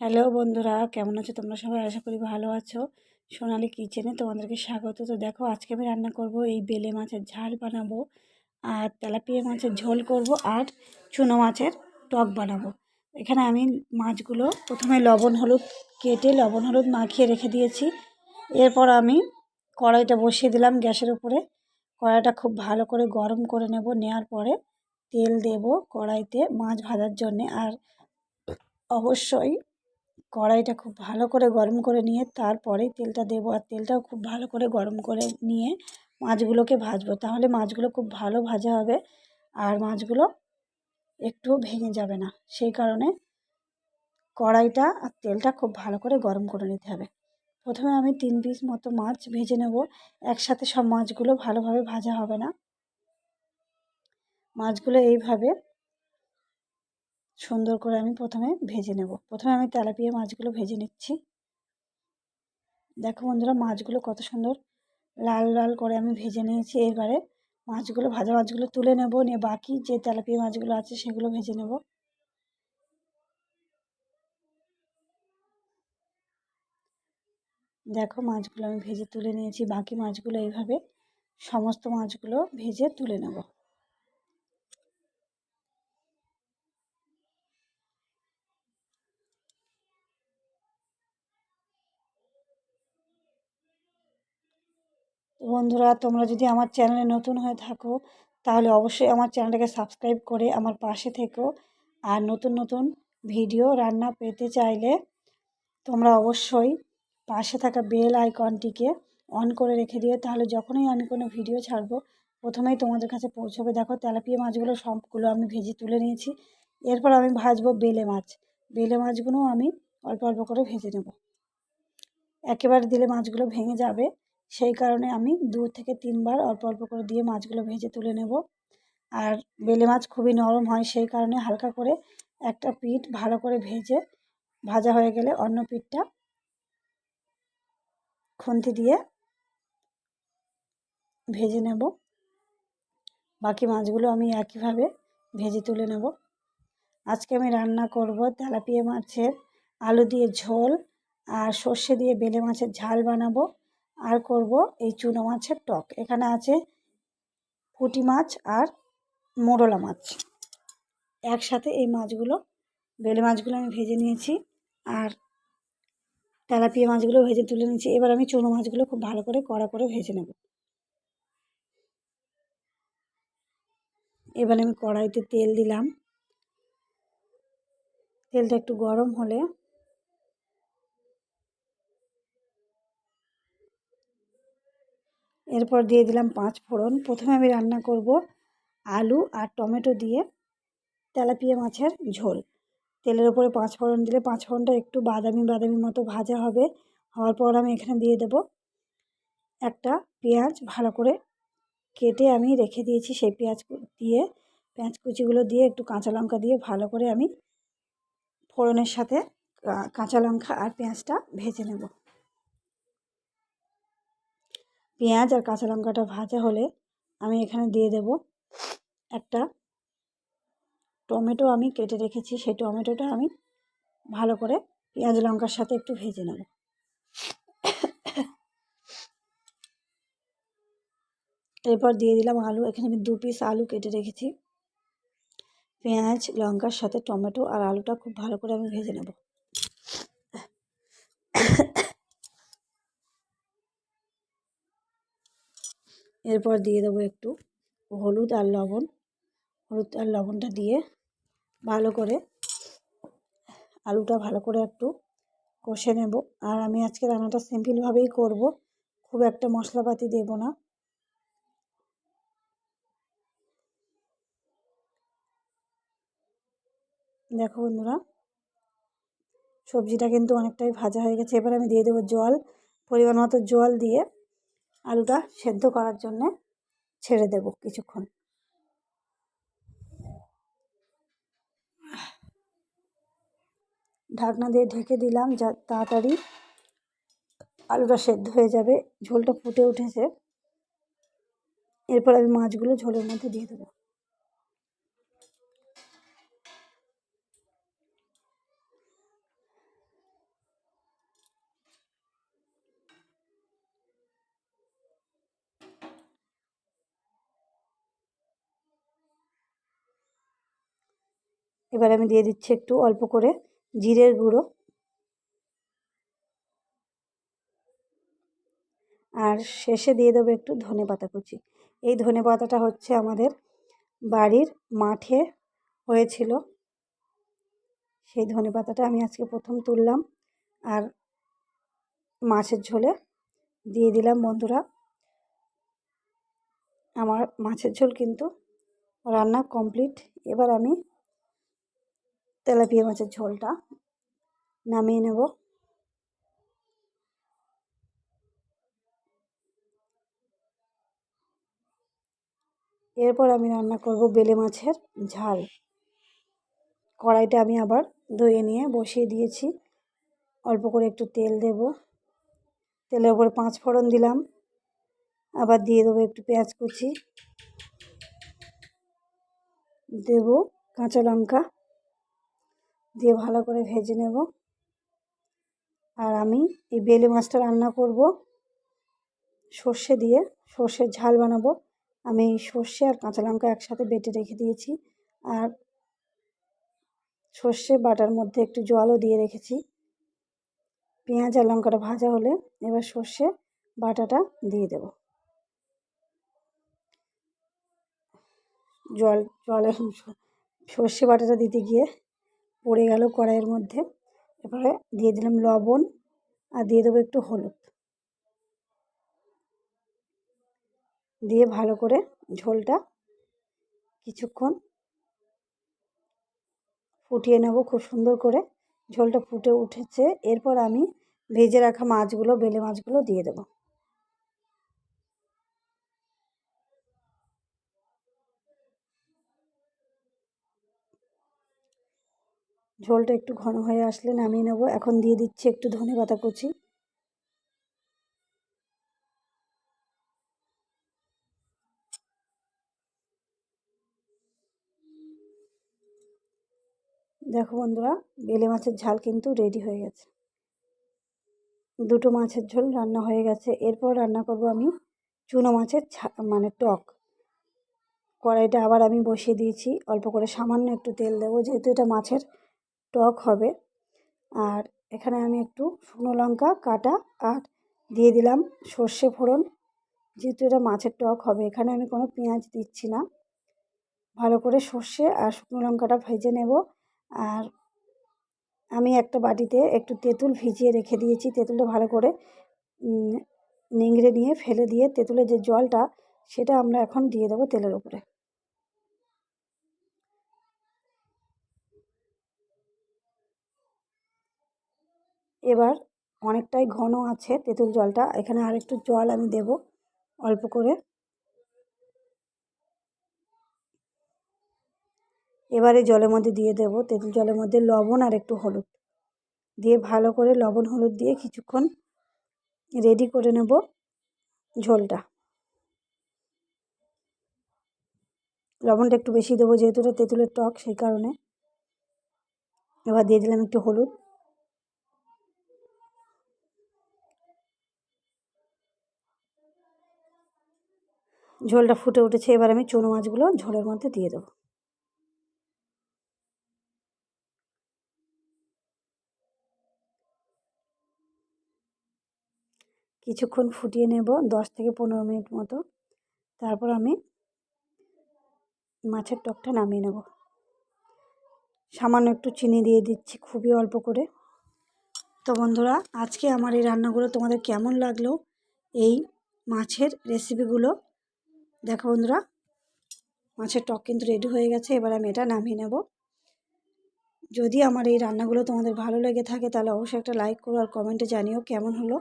Hello বন্ধুরা, কেমন আছো তোমরা সবাই? আশা করি ভালো আছো। সোনালি কিচেনে তোমাদেরকে স্বাগত। তো দেখো, আজকে আমি রান্না করব এই বেলে মাছের ঝাল বানাবো, আর তেলাপিয়া মাছের ঝোল করব, আর চুনো মাছের টক বানাবো। এখানে আমি মাছগুলো প্রথমে লবণ, হলুদ কেটে লবণ, হলুদ মাখিয়ে রেখে দিয়েছি। এরপর আমি কড়াইটা বসিয়ে দিলাম গ্যাসের উপরে। কড়াইটা খুব ভালো করে গরম করে নেব নেওয়ার পরে তেল দেব কড়াইতে মাছ ভাজার জন্যে। আর অবশ্যই কড়াইটা খুব ভালো করে গরম করে নিয়ে তারপরেই তেলটা দেবো আর তেলটাও খুব ভালো করে গরম করে নিয়ে মাছগুলোকে ভাজবো। তাহলে মাছগুলো খুব ভালো ভাজা হবে আর মাছগুলো একটুও ভেঙে যাবে না। সেই কারণে কড়াইটা আর তেলটা খুব ভালো করে গরম করে নিতে হবে। প্রথমে আমি তিন পিস মতো মাছ ভেজে নেব। একসাথে সব মাছগুলো ভালোভাবে ভাজা হবে না। মাছগুলো এইভাবে সুন্দর করে আমি প্রথমে ভেজে নেব। প্রথমে আমি তেলাপিয়া মাছগুলো ভেজে নিচ্ছি। দেখো বন্ধুরা, মাছগুলো কত সুন্দর লাল লাল করে আমি ভেজে নিয়েছি। এবারে মাছগুলো, ভাজা মাছগুলো তুলে নেব। নিয়ে বাকি যে তেলাপিয়া মাছগুলো আছে সেগুলো ভেজে নেব। দেখো মাছগুলো আমি ভেজে তুলে নিয়েছি। বাকি মাছগুলো এইভাবে সমস্ত মাছগুলো ভেজে তুলে নেব। তো বন্ধুরা, তোমরা যদি আমার চ্যানেলে নতুন হয়ে থাকো, তাহলে অবশ্যই আমার চ্যানেলটাকে সাবস্ক্রাইব করে আমার পাশে থেকো। আর নতুন নতুন ভিডিও রান্না পেতে চাইলে তোমরা অবশ্যই পাশে থাকা বেল আইকনটিকে অন করে রেখে দিও। তাহলে যখনই আমি কোনো ভিডিও ছাড়বো, প্রথমেই তোমাদের কাছে পৌঁছবে। দেখো, তেলাপিয়া মাছগুলো সবগুলো আমি ভেজে তুলে নিয়েছি। এরপর আমি ভাজবো বেলে মাছ। বেলে মাছগুলো আমি অল্প অল্প করে ভেজে নেব। একেবারে দিলে মাছগুলো ভেঙে যাবে। সেই কারণে আমি দু থেকে তিনবার অল্প অল্প করে দিয়ে মাছগুলো ভেজে তুলে নেব। আর বেলে মাছ খুবই নরম হয়, সেই কারণে হালকা করে একটা পিঠ ভালো করে ভেজে ভাজা হয়ে গেলে অন্য পিঠটা খুন্তি দিয়ে ভেজে নেব। বাকি মাছগুলো আমি একইভাবে ভেজে তুলে নেব। আজকে আমি রান্না করব তেলাপিয়া মাছের আলু দিয়ে ঝোল আর সর্ষে দিয়ে বেলে মাছের ঝাল বানাবো। আর করব এই চুনো মাছের টক। এখানে আছে পুঁটি মাছ আর মোরলা মাছ। একসাথে এই মাছগুলো, বেলে মাছগুলো আমি ভেজে নিয়েছি আর তেলাপিয়া মাছগুলো ভেজে তুলে নিয়েছি। এবার আমি চুনো মাছগুলো খুব ভালো করে কড়া করে ভেজে নেব। এবার আমি কড়াইতে তেল দিলাম। তেলটা একটু গরম হলে এরপর দিয়ে দিলাম পাঁচ ফোড়ন। প্রথমে আমি রান্না করব আলু আর টমেটো দিয়ে তেলাপিয়া মাছের ঝোল। তেলের ওপরে পাঁচ ফোড়ন দিলে পাঁচ ফোড়নটা একটু বাদামি বাদামি মতো ভাজা হবে। হওয়ার পর আমি এখানে দিয়ে দেব একটা পেঁয়াজ। ভালো করে কেটে আমি রেখে দিয়েছি সেই পেঁয়াজ দিয়ে। পেঁয়াজ কুচিগুলো দিয়ে একটু কাঁচা লঙ্কা দিয়ে ভালো করে আমি ফোড়নের সাথে কাঁচা লঙ্কা আর পেঁয়াজটা ভেজে নেব। পেঁয়াজ আর কাঁচা লঙ্কাটা ভাজা হলে আমি এখানে দিয়ে দেব একটা টমেটো আমি কেটে রেখেছি। সেই টমেটোটা আমি ভালো করে পেঁয়াজ লঙ্কার সাথে একটু ভেজে নেব। এরপর দিয়ে দিলাম আলু। এখানে আমি দু পিস আলু কেটে রেখেছি। পেঁয়াজ, লঙ্কার সাথে টমেটো আর আলুটা খুব ভালো করে আমি ভেজে নেব। এরপর দিয়ে দেবো একটু হলুদ আর লবণ। হলুদ আর লবণটা দিয়ে ভালো করে আলুটা ভালো করে একটু কষে নেব। আর আমি আজকে রান্নাটা সিম্পলভাবেই করব, খুব একটা মশলাপাতি দেব না। দেখো বন্ধুরা, সবজিটা কিন্তু অনেকটাই ভাজা হয়ে গেছে। এবার আমি দিয়ে দেবো জল, পরিমাণ মতো জল দিয়ে আলুটা সেদ্ধ করার জন্যে ছেড়ে দেব কিছুক্ষণ। ঢাকনা দিয়ে ঢেকে দিলাম যা তাড়াতাড়ি আলুটা সেদ্ধ হয়ে যাবে, ঝোলটা ফুটে উঠেছে। এরপর আমি মাছগুলো ঝোলের মধ্যে দিয়ে দেবো। এবার আমি দিয়ে দিচ্ছি একটু অল্প করে জিরের গুঁড়ো। আর শেষে দিয়ে দেবো একটু ধনে পাতা কুচি। এই ধনে পাতাটা হচ্ছে আমাদের বাড়ির মাঠে হয়েছিল। সেই ধনে পাতাটা আমি আজকে প্রথম তুললাম আর মাছের ঝোলে দিয়ে দিলাম। বন্ধুরা, আমার মাছের ঝোল কিন্তু রান্না কমপ্লিট। এবার আমি তেলাপিয়া মাছের ঝোলটা। নামিয়ে নেব। এরপর আমি রান্না করব বেলে মাছের ঝাল। কড়াইটা আমি আবার ধুয়ে নিয়ে বসিয়ে দিয়েছি। অল্প করে একটু তেল দেব। তেলের উপরে পাঁচ ফোড়ন দিলাম। আবার দিয়ে দেবো একটু পেঁয়াজ কুচি। দেব কাঁচা লঙ্কা। দিয়ে ভালো করে ভেজে নেব। আর আমি এই বেলে মাছটা রান্না করব। সর্ষে দিয়ে, সর্ষের ঝাল বানাবো। আমি সর্ষে আর কাঁচা লঙ্কা একসাথে বেটে রেখে দিয়েছি। আর সর্ষে বাটার মধ্যে একটু জলও দিয়ে রেখেছি। পেঁয়াজ আর লঙ্কাটা ভাজা হলে এবার সর্ষে বাটাটা দিয়ে দেব। জল, জলে সর্ষে বাটাটা দিতে গিয়ে পড়ে গেল কড়াইয়ের মধ্যে। এবারে দিয়ে দিলাম লবণ আর দিয়ে দেবো একটু হলুদ। দিয়ে ভালো করে ঝোলটা কিছুক্ষণ ফুটিয়ে নেব খুব সুন্দর করে। ঝোলটা ফুটে উঠেছে। এরপর আমি ভেজে রাখা মাছগুলো, বেলে মাছগুলো দিয়ে দেব। ঝোলটা একটু ঘন হয়ে আসলে নামিয়ে নেব। এখন দিয়ে দিচ্ছি একটু ধনে পাতা কুচি। দেখো বন্ধুরা, বেলে মাছের ঝাল কিন্তু রেডি হয়ে গেছে। দুটো মাছের ঝোল রান্না হয়ে গেছে। এরপর রান্না করব আমি চুনো মাছের মানে টক। কড়াইটা আবার আমি বসিয়ে দিয়েছি। অল্প করে সামান্য একটু তেল দেবো, যেহেতু এটা মাছের টক হবে। আর এখানে আমি একটু শুকনো লঙ্কা, কাটা আর দিয়ে দিলাম সর্ষে ফোড়ন। যেহেতু এটা মাছের টক হবে, এখানে আমি কোনো পেঁয়াজ দিচ্ছি না। ভালো করে সর্ষে আর শুকনো লঙ্কাটা ভেজে নেব। আর আমি একটা বাটিতে একটু তেঁতুল ভিজিয়ে রেখে দিয়েছি। তেঁতুলটা ভালো করে নিংড়ে নিয়ে, ফেলে দিয়ে তেঁতুলের যে জলটা, সেটা আমরা এখন দিয়ে দেবো তেলের উপরে। এবার অনেকটাই ঘন আছে তেঁতুল জলটা। এখানে আরেকটু জল আমি দেব অল্প করে। এবারে জলের মধ্যে দিয়ে দেব তেঁতুল জলের মধ্যে লবণ আর একটু হলুদ। দিয়ে ভালো করে লবণ হলুদ দিয়ে কিছুক্ষণ রেডি করে নেব ঝোলটা। লবণটা একটু বেশি দেবো যেহেতু এটা তেঁতুলের টক সেই কারণে। এবার দিয়ে দিলাম একটু হলুদ। ঝোলটা ফুটে উঠেছে, এবার আমি চুনো মাছগুলো ঝোলের মধ্যে দিয়ে দেবো। কিছুক্ষণ ফুটিয়ে নেব, দশ থেকে পনেরো মিনিট মতো। তারপর আমি মাছের টকটা নামিয়ে নেব। সামান্য একটু চিনি দিয়ে দিচ্ছি, খুবই অল্প করে। তো বন্ধুরা, আজকে আমার এই রান্নাগুলো তোমাদের কেমন লাগল? এই মাছের রেসিপিগুলো দেখো বন্ধুরা, মাছের টক কিন্তু রেডি হয়ে গেছে, এবার আমি এটা নামিয়ে নেব। যদি আমার এই রান্নাগুলো তোমাদের ভালো লেগে থাকে, তাহলে অবশ্যই একটা লাইক করো আর কমেন্টে জানিও কেমন হলো।